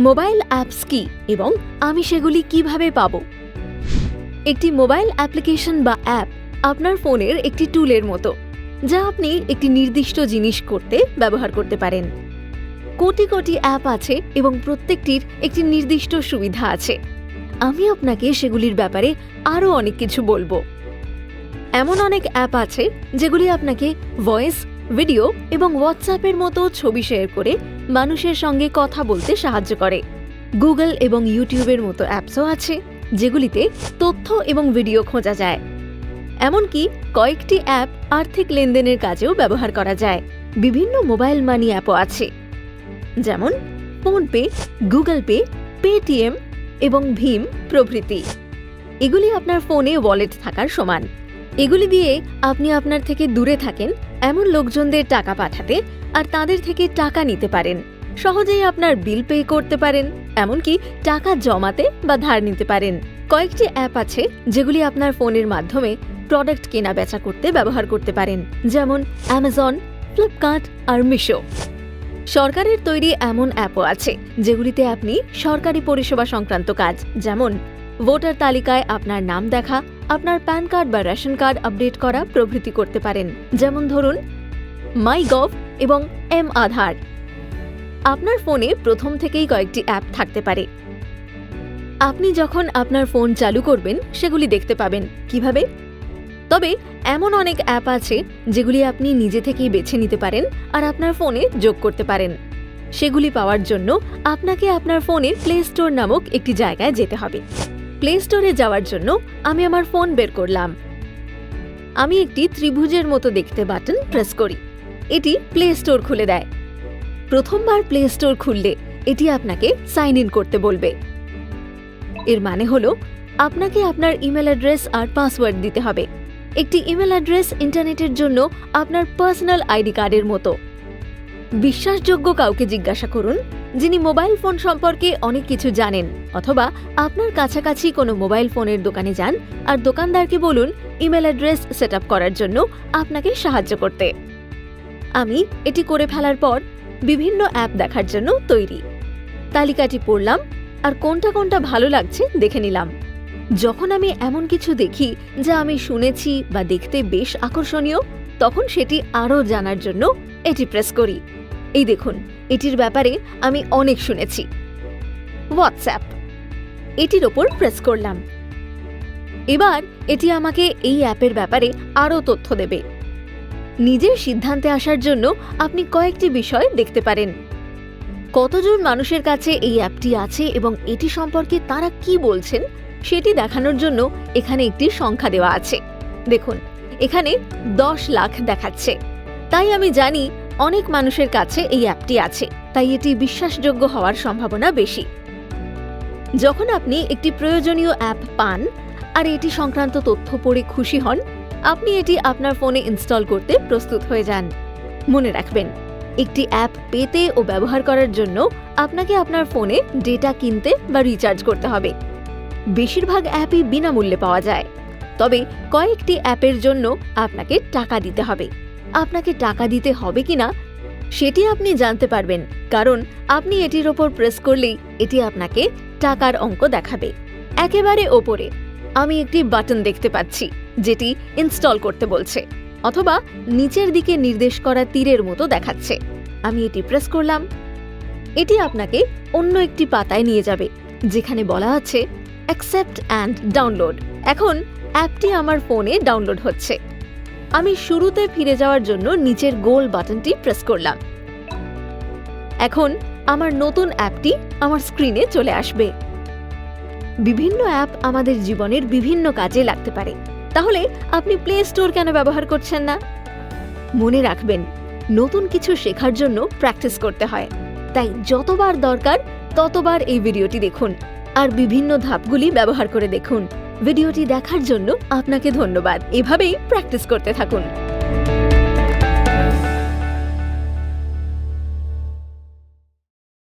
Mobile apps কি এবং আমি সেগুলি কীভাবে পাবো? একটি মোবাইল অ্যাপ্লিকেশন বা অ্যাপ আপনার ফোনের একটি টুলের মতো, যা আপনি একটি নির্দিষ্ট জিনিস করতে ব্যবহার করতে পারেন। কোটি কোটি অ্যাপ আছে এবং প্রত্যেকটির একটি নির্দিষ্ট সুবিধা আছে। আমি আপনাকে সেগুলির ব্যাপারে আরও অনেক কিছু বলব। এমন অনেক অ্যাপ আছে যেগুলি আপনাকে ভয়েস, ভিডিও এবং হোয়াটসঅ্যাপের মতো ছবি শেয়ার করে মানুষের সঙ্গে কথা বলতে সাহায্য করে। গুগল এবং ইউটিউবের মতো অ্যাপসও আছে, যেগুলিতে তথ্য এবং ভিডিও খোঁজা যায়। এমনকি কয়েকটি অ্যাপ আর্থিক লেনদেনের কাজেও ব্যবহার করা যায়। বিভিন্ন মোবাইল মানি অ্যাপও আছে। যেমন ফোনপে, গুগল পে, পেটিএম এবং ভীম প্রভৃতি। এগুলি আপনার ফোনে ওয়ালেট থাকার সমান। এগুলি দিয়ে আপনি আপনার থেকে দূরে থাকেন এমন লোকজনদের টাকা পাঠাতে আর তাদের থেকে টাকা নিতে পারেন। সহজেই আপনার বিল পে করতে পারেন, এমনকি টাকা জমাতে বা ধার নিতে পারেন। কয়েকটি অ্যাপ আছে যেগুলি আপনার ফোনের মাধ্যমে প্রোডাক্ট কেনা বেচা করতে ব্যবহার করতে পারেন, যেমন অ্যামাজন ফ্লিপকার্ট আর মিশো সরকারের তৈরি এমন অ্যাপও আছে যেগুলিতে আপনি সরকারি পরিষেবা সংক্রান্ত কাজ, যেমন ভোটার তালিকায় আপনার নাম দেখা, আপনার প্যান কার্ড বা রেশন কার্ড আপডেট করা প্রভৃতি করতে পারেন। যেমন ধরুন মাই গভ এবং এম আধার আপনার ফোনে প্রথম থেকেই কয়েকটি অ্যাপ থাকতে পারে। আপনি যখন আপনার ফোন চালু করবেন, সেগুলি দেখতে পাবেন। কীভাবে? তবে এমন অনেক অ্যাপ আছে, যেগুলি আপনি নিজে থেকেই বেছে নিতে পারেন আর আপনার ফোনে যোগ করতে পারেন। সেগুলি পাওয়ার জন্য আপনাকে আপনার ফোনে প্লে স্টোর নামক একটি জায়গায় যেতে হবে। প্লে স্টোরে যাওয়ার জন্য আমি আমার ফোন বের করলাম। আমি একটি ত্রিভুজের মতো দেখতে বাটন প্রেস করি। এটি প্লে স্টোর খুলে দেয়। প্রথমবার প্লে স্টোর খুললে এটি আপনাকে সাইন ইন করতে বলবে। এর মানে হলো, আপনাকে আপনার ইমেল অ্যাড্রেস আর পাসওয়ার্ড দিতে হবে। একটি ইমেল অ্যাড্রেস ইন্টারনেটের জন্য আপনার পার্সোনাল আইডি কার্ডের মতো। বিশ্বাসযোগ্য কাউকে জিজ্ঞাসা করুন, যিনি মোবাইল ফোন সম্পর্কে অনেক কিছু জানেন, অথবা আপনার কাছাকাছি কোনো মোবাইল ফোনের দোকানে যান আর দোকানদারকে বলুন ইমেল অ্যাড্রেস সেট করার জন্য আপনাকে সাহায্য করতে। আমি এটি করে ফেলার পর বিভিন্ন অ্যাপ দেখার জন্য তৈরি। তালিকাটি পড়লাম আর কোনটা কোনটা ভালো লাগছে দেখে নিলাম। যখন আমি এমন কিছু দেখি যা আমি শুনেছি বা দেখতে বেশ আকর্ষণীয়, তখন সেটি আরও জানার জন্য এটি প্রেস করি। এই দেখুন, এটির ব্যাপারে আমি অনেক শুনেছি। হোয়াটসঅ্যাপ। এটির ওপর প্রেস করলাম। এবার এটি আমাকে এই অ্যাপের ব্যাপারে আরও তথ্য দেবে। নিজের সিদ্ধান্তে আসার জন্য আপনি কয়েকটি বিষয় দেখতে পারেন। কতজন মানুষের কাছে এই অ্যাপটি আছে এবং এটি সম্পর্কে তারা কি বলছেন, সেটি দেখানোর জন্য এখানে একটি সংখ্যা দেওয়া আছে। দেখুন, এখানে দশ লাখ দেখাচ্ছে। তাই আমি জানি অনেক মানুষের কাছে এই অ্যাপটি আছে, তাই এটি বিশ্বাসযোগ্য হওয়ার সম্ভাবনা বেশি। যখন আপনি একটি প্রয়োজনীয় অ্যাপ পান আর এটি সংক্রান্ত তথ্য পড়ে খুশি হন আপনি এটি আপনার ফোনে ইনস্টল করতে প্রস্তুত হয়ে যান। মনে রাখবেন, একটি অ্যাপ পেতে ও ব্যবহার করার জন্য আপনাকে আপনার ফোনে ডেটা কিনতে বা রিচার্জ করতে হবে। বেশিরভাগ অ্যাপই বিনামূল্যে পাওয়া যায়, তবে কয়েকটি অ্যাপের জন্য আপনাকে টাকা দিতে হবে। আপনাকে টাকা দিতে হবে কিনা সেটি আপনি জানতে পারবেন, কারণ আপনি এটির ওপর প্রেস করলেই এটি আপনাকে টাকার অঙ্ক দেখাবে। একেবারে ওপরে, আমি একটি বাটন দেখতে পাচ্ছি। যেটি ইনস্টল করতে বলছে, অথবা নিচের দিকে নির্দেশ করা তীরের মতো দেখাচ্ছে। আমি এটি প্রেস করলাম। এটি আপনাকে অন্য একটি পাতায় নিয়ে যাবে, যেখানে বলা আছে অ্যাকসেপ্ট অ্যান্ড ডাউনলোড এখন অ্যাপটি আমার ফোনে ডাউনলোড হচ্ছে। আমি শুরুতে ফিরে যাওয়ার জন্য নিচের গোল বাটনটি প্রেস করলাম। এখন আমার নতুন অ্যাপটি আমার স্ক্রিনে চলে আসবে। বিভিন্ন অ্যাপ আমাদের জীবনের বিভিন্ন কাজে লাগতে পারে। তাহলে আপনি প্লে স্টোর কেন ব্যবহার করছেন না? মনে রাখবেন, নতুন কিছু শেখার জন্য প্র্যাকটিস করতে হয়। তাই যতবার দরকার, ততবার এই ভিডিওটি দেখুন। আর বিভিন্ন ধাপগুলি ব্যবহার করে দেখুন। ভিডিওটি দেখার জন্য আপনাকে ধন্যবাদ। এভাবেই প্র্যাকটিস করতে থাকুন।